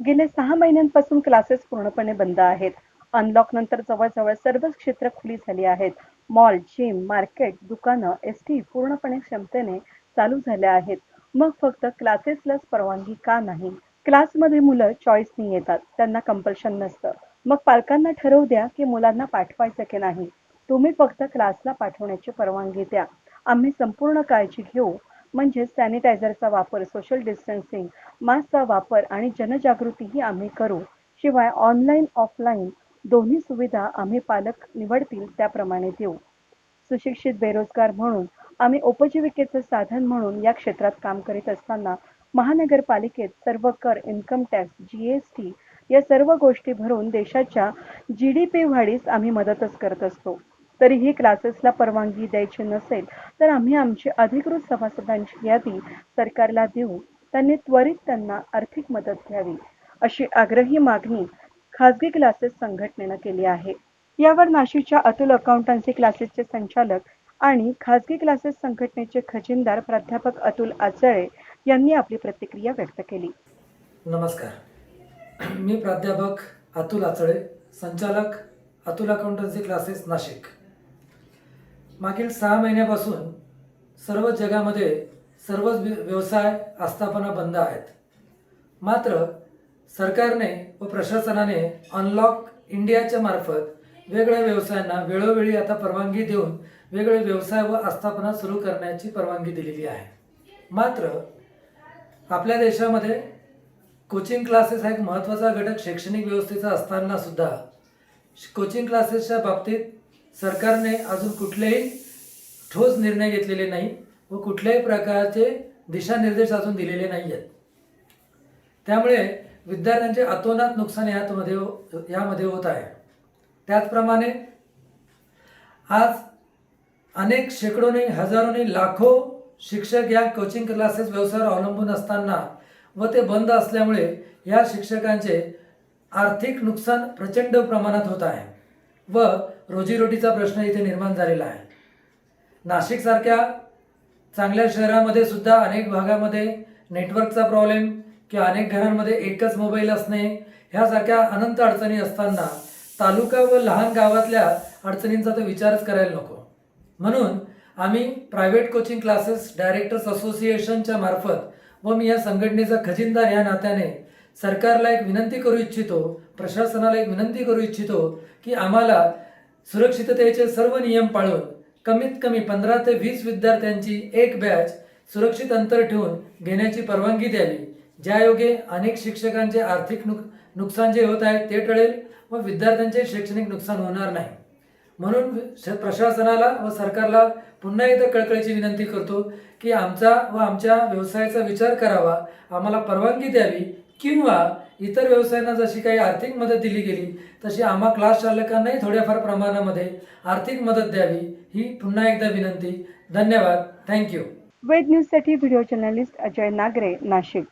गेल्या सहा महिन्यांपासून क्लासेस पूर्णपणे बंद आहेत. अनलॉक नंतर जवळजवळ सर्वच क्षेत्र खुली झाली आहेत. मॉल जिम मार्केट दुकानं एस टी पूर्णपणे क्षमतेने चालू झाल्या आहेत. मग फक्त क्लासेसलाच परवानगी का नाही? क्लासमध्ये मुलं चॉईसनी येतात. त्यांना कंपल्शन नसतं. मग पालकांना ठरवू द्या की मुलांना पाठवायचं की नाही. तुम्ही फक्त क्लासला पाठवण्याची परवानगी द्या. आम्ही संपूर्ण काळजी घेऊ. म्हणजेच सॅनिटायझरचा वापर सोशल डिस्टन्सिंग मास्कचा वापर आणि जनजागृतीही आम्ही करू. शिवाय ऑनलाईन ऑफलाईन दोन्ही सुविधा आम्ही पालक निवडतील त्याप्रमाणे देऊ. सुशिक्षित बेरोजगार म्हणून आम्ही उपजीविकेचं साधन म्हणून या क्षेत्रात काम करीत असताना महानगरपालिकेत सर्व कर income tax G S T या सर्व गोष्टी भरून देशाच्या जी डी पी वाढीस आम्ही मदतच करत असतो. तरीही क्लासेसला परवानगी द्यायची नसेल तर आम्ही आमची अधिकृत सभासदांची यादी सरकारला देऊ त्यांनी त्वरित त्यांना आर्थिक मदत घ्यावी अशी आग्रही मागणी खासगी क्लासेस संघटनेनं केली आहे. यावर नाशिकच्या अतुल अकाउंटन्सी क्लासेसचे संचालक आणि खासगी क्लासेस संघटनेचे खजिनदार प्राध्यापक अतुल आचळे यांनी आपली प्रतिक्रिया व्यक्त केली. नमस्कार. मी प्राध्यापक अतुल आचळे संचालक अतुल अकाउंटन्सी क्लासेस नाशिक. मागील सहा महिन्यापासून सर्व जगामध्ये सर्वच व्यवसाय आस्थापना बंद आहेत. मात्र सरकारने व प्रशासनाने अनलॉक इंडियाच्या मार्फत वेगळ्या व्यवसायांना वेळोवेळी आता परवानगी देऊन वेगळे व्यवसाय व आस्थापना सुरू करण्याची परवानगी दिलेली आहे. मात्र आपल्या देशामध्ये कोचिंग क्लासेस हा एक महत्त्वाचा घटक शैक्षणिक व्यवस्थेचा असतानासुद्धा कोचिंग क्लासेसच्या बाबतीत सरकारने अजून कुठलेही ठोस निर्णय घेतलेले नाही व कुठल्याही प्रकारचे दिशानिर्देश अजून दिलेले नाही आहेत त्यामुळे विद्यार्थ्यांचे अतोनात नुकसान यातमध्ये हो, यामध्ये होत आहे. त्याचप्रमाणे आज अनेक शेकडोनी हजारोने लाखो शिक्षक या कोचिंग क्लासेस व्यवसायावर अवलंबून असताना व ते बंद असल्यामुळे या शिक्षकांचे आर्थिक नुकसान प्रचंड प्रमाणात होत आहे. व रोजीरोटीचा प्रश्न इथे निर्माण झालेला आहे. नाशिकसारख्या चांगल्या शहरामध्ये सुद्धा अनेक भागामध्ये नेटवर्कचा प्रॉब्लेम किंवा अनेक घरांमध्ये एकच मोबाईल असणे ह्यासारख्या अनंत अडचणी असताना तालुका व लहान गावातल्या अडचणींचा तर विचारच करायला नको. म्हणून आम्ही प्रायव्हेट कोचिंग क्लासेस डायरेक्टर्स असोसिएशनच्या मार्फत व मी या संघटनेचा खजिनदार या नात्याने सरकारला एक विनंती करू इच्छितो प्रशासनाला एक विनंती करू इच्छितो की आम्हाला सुरक्षिततेचे सर्व नियम पाळून कमीत कमी पंधरा ते वीस विद्यार्थ्यांची एक बॅच सुरक्षित अंतर ठेवून घेण्याची परवानगी द्यावी. ज्यायोगे अनेक शिक्षकांचे आर्थिक नुक नुकसान जे होत आहे ते टळेल व विद्यार्थ्यांचे शैक्षणिक नुकसान होणार नाही. म्हणून श- प्रशासनाला व सरकारला पुन्हा एकदा कळकळीची विनंती करतो की आमचा व आमच्या व्यवसायाचा विचार करावा आम्हाला परवानगी द्यावी किंवा इतर व्यवसायांना जशी काही आर्थिक मदत दिली गेली तशी आम्हा क्लास चालकांनाही थोड्याफार प्रमाणामध्ये आर्थिक मदत द्यावी ही पुन्हा एकदा विनंती. धन्यवाद. थँक्यू वेद न्यूजसाठी व्हिडिओ जर्नलिस्ट अजय नागरे नाशिक.